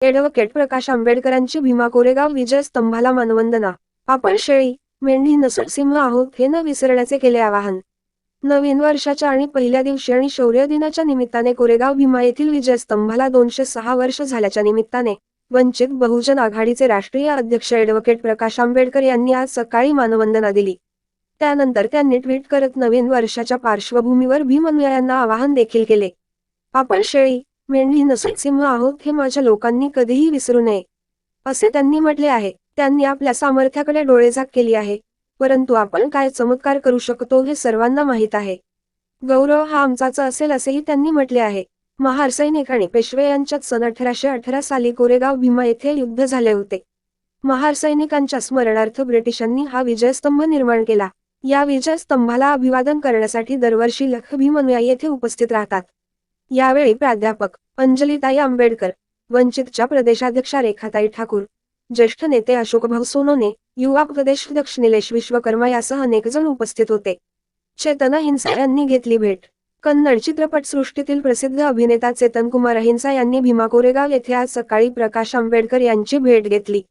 Advocate Prakash आंबेडकरांची भीमा कोरेगाव विजय स्तंभाला मानवंदना. आपण शेळी मेंढी नसून सिंह आहोत हे न विसरण्याचे केले आवाहन. नवीन वर्षाच्या आणि पहिल्या दिवशी आणि शौर्य दिनाच्या निमित्ताने कोरेगाव भीमा येथील विजय स्तंभाला दोनशे सहा वर्ष झाल्याच्या निमित्ताने वंचित बहुजन आघाडीचे राष्ट्रीय अध्यक्ष ॲडव्होकेट प्रकाश आंबेडकर यांनी आज सकाळी मानवंदना दिली. त्यानंतर त्यांनी ट्विट करत नवीन वर्षाच्या पार्श्वभूमीवर भीम अनुयायांना आवाहन देखील केले. आपण शेळी मेंढी नसून सिंह आहोत हे माझ्या लोकांनी कधीही विसरू नये असे त्यांनी म्हटले आहे. त्यांनी आपल्या सामर्थ्याकडे डोळेझाक केली आहे परंतु आपण काय चमत्कार करू शकतो हे सर्वांना माहीत आहे. गौरव हा आमचाच असेल असेही त्यांनी म्हटले आहे. महार सैनिक आणि पेशवे यांच्यात सन अठराशे अठरा साली कोरेगाव भीमा येथे युद्ध झाले होते. महार सैनिकांच्या स्मरणार्थ ब्रिटिशांनी हा विजयस्तंभ निर्माण केला. या विजयस्तंभाला अभिवादन करण्यासाठी दरवर्षी लख भीम अनुयायी येथे उपस्थित राहतात. यावेळी प्राध्यापक अंजलीताई आंबेडकर वंचितच्या प्रदेशाध्यक्षा रेखाताई ठाकूर ज्येष्ठ नेते अशोक भाऊ सोनोने युवा प्रदेशाध्यक्ष निलेश विश्वकर्मा यासह अनेक जण उपस्थित होते. चेतन हिंसा यांनी घेतली भेट. कन्नड चित्रपटसृष्टीतील प्रसिद्ध अभिनेता चेतन कुमार अहिंसा यांनी भीमा कोरेगाव येथे आज सकाळी प्रकाश आंबेडकर यांची भेट घेतली.